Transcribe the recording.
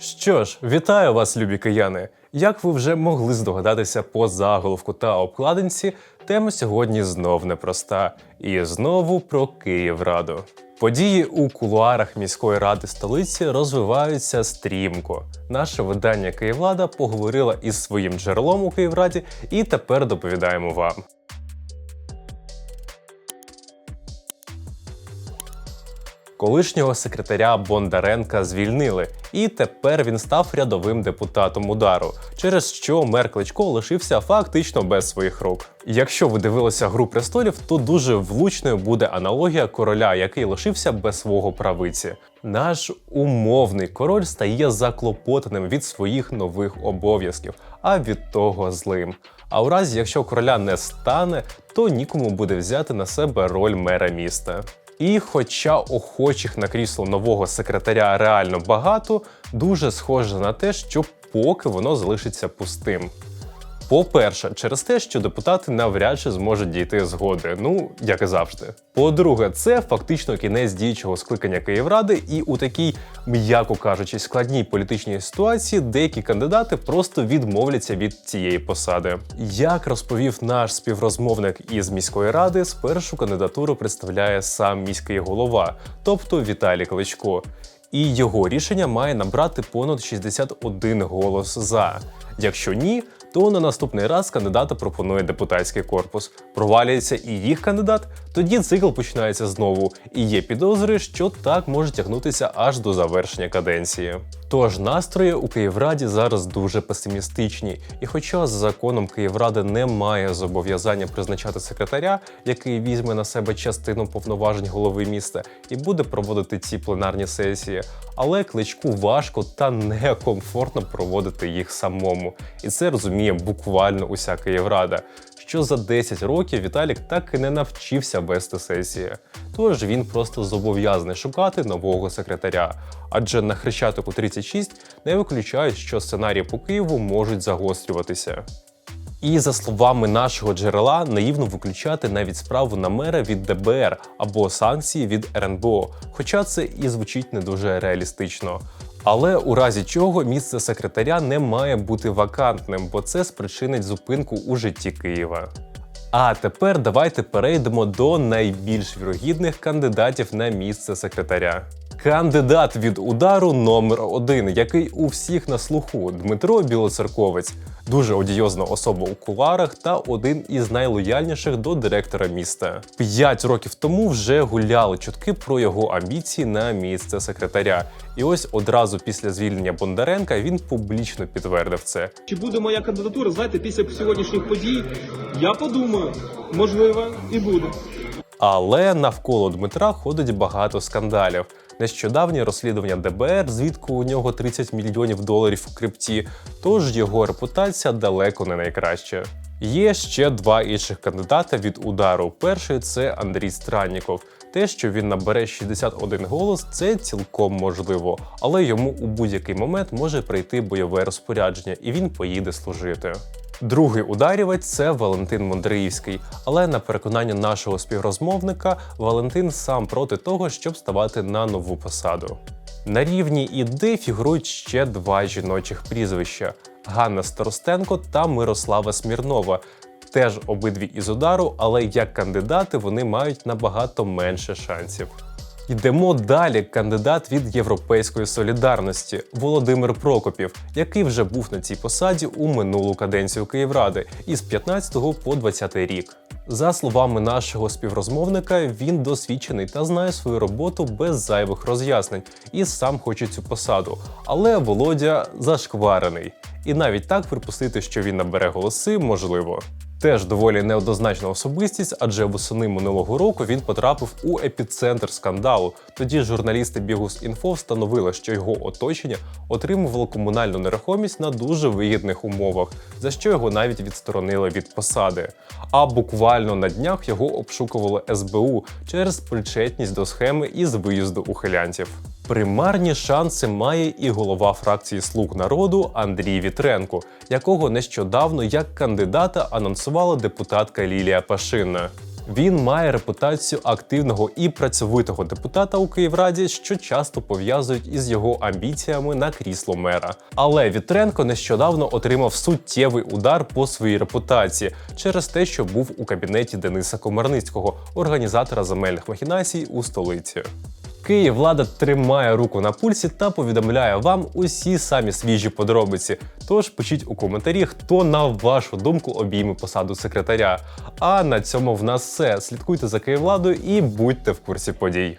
Що ж, вітаю вас, любі кияни! Як ви вже могли здогадатися по заголовку та обкладинці, тема сьогодні знов непроста. І знову про Київраду. Події у кулуарах міської ради столиці розвиваються стрімко. Наше видання Київлада поговорила із своїм джерелом у Київраді і тепер доповідаємо вам. Колишнього секретаря Бондаренка звільнили, і тепер він став рядовим депутатом удару, через що мер Кличко лишився фактично без своїх рук. Якщо ви дивилися гру престолів, то дуже влучною буде аналогія короля, який лишився без свого правиці. Наш умовний король стає заклопотаним від своїх нових обов'язків, а від того злим. А у разі, якщо короля не стане, то нікому буде взяти на себе роль мера міста. І хоча охочих на крісло нового секретаря реально багато, дуже схоже на те, що поки воно залишиться пустим. По-перше, через те, що депутати навряд чи зможуть дійти згоди, ну як і завжди. По-друге, це фактично кінець діючого скликання Київради, і у такій, м'яко кажучи, складній політичній ситуації деякі кандидати просто відмовляться від цієї посади. Як розповів наш співрозмовник із міської ради, спершу кандидатуру представляє сам міський голова, тобто Віталій Кличко. І його рішення має набрати понад 61 голос за. Якщо ні, то на наступний раз кандидата пропонує депутатський корпус. Провалюється і їх кандидат, тоді цикл починається знову, і є підозри, що так може тягнутися аж до завершення каденції. Тож настрої у Київраді зараз дуже песимістичні, і хоча за законом Київради немає зобов'язання призначати секретаря, який візьме на себе частину повноважень голови міста і буде проводити ці пленарні сесії, але кличку важко та некомфортно проводити їх самому. І це розуміє буквально уся Київрада. Що за 10 років Віталік так і не навчився вести сесії. Тож він просто зобов'язаний шукати нового секретаря. Адже на Хрещатику 36 не виключають, що сценарії по Києву можуть загострюватися. І за словами нашого джерела, наївно виключати навіть справу на мера від ДБР або санкції від РНБО, хоча це і звучить не дуже реалістично. Але у разі чого місце секретаря не має бути вакантним, бо це спричинить зупинку у житті Києва. А тепер давайте перейдемо до найбільш вірогідних кандидатів на місце секретаря. Кандидат від удару номер один, який у всіх на слуху Дмитро Білоцерковець, дуже одіозна особа у куларах та один із найлояльніших до директора міста. П'ять років тому вже гуляли чутки про його амбіції на місце секретаря. І ось одразу після звільнення Бондаренка він публічно підтвердив це. Чи буде моя кандидатура, знаєте, після сьогоднішніх подій, я подумаю, можливо, і буде. Але навколо Дмитра ходить багато скандалів. Нещодавнє розслідування ДБР, звідки у нього 30 мільйонів доларів у крипті, тож його репутація далеко не найкраща. Є ще два інших кандидата від удару. Перший це Андрій Странніков. Те, що він набере 61 голос, це цілком можливо, але йому у будь-який момент може прийти бойове розпорядження, і він поїде служити. Другий ударівець це Валентин Мондриївський, але на переконання нашого співрозмовника, Валентин сам проти того, щоб ставати на нову посаду. На рівні ІД фігурують ще два жіночих прізвища: Ганна Старостенко та Мирослава Смірнова. Теж обидві із удару, але як кандидати вони мають набагато менше шансів. Йдемо далі. Кандидат від Європейської солідарності Володимир Прокопів, який вже був на цій посаді у минулу каденцію Київради із 15 по 20 рік. За словами нашого співрозмовника, він досвідчений та знає свою роботу без зайвих роз'яснень і сам хоче цю посаду. Але Володя зашкварений. І навіть так припустити, що він набере голоси, можливо. Теж доволі неоднозначна особистість, адже восени минулого року він потрапив у епіцентр скандалу. Тоді журналісти Бігус Інфо встановили, що його оточення отримувало комунальну нерухомість на дуже вигідних умовах, за що його навіть відсторонили від посади. А буквально на днях його обшукувало СБУ через причетність до схеми із виїзду ухилянтів. Примарні шанси має і голова фракції Слуг народу Андрій Вітренко, якого нещодавно як кандидата анонсувала депутатка Лілія Пашинна. Він має репутацію активного і працьовитого депутата у Київраді, що часто пов'язують із його амбіціями на крісло мера. Але Вітренко нещодавно отримав суттєвий удар по своїй репутації через те, що був у кабінеті Дениса Комарницького, організатора земельних махінацій у столиці. Київ влада тримає руку на пульсі та повідомляє вам усі самі свіжі подробиці. Тож пишіть у коментарі, хто на вашу думку обійме посаду секретаря. А на цьому в нас все. Слідкуйте за Київладою і будьте в курсі подій.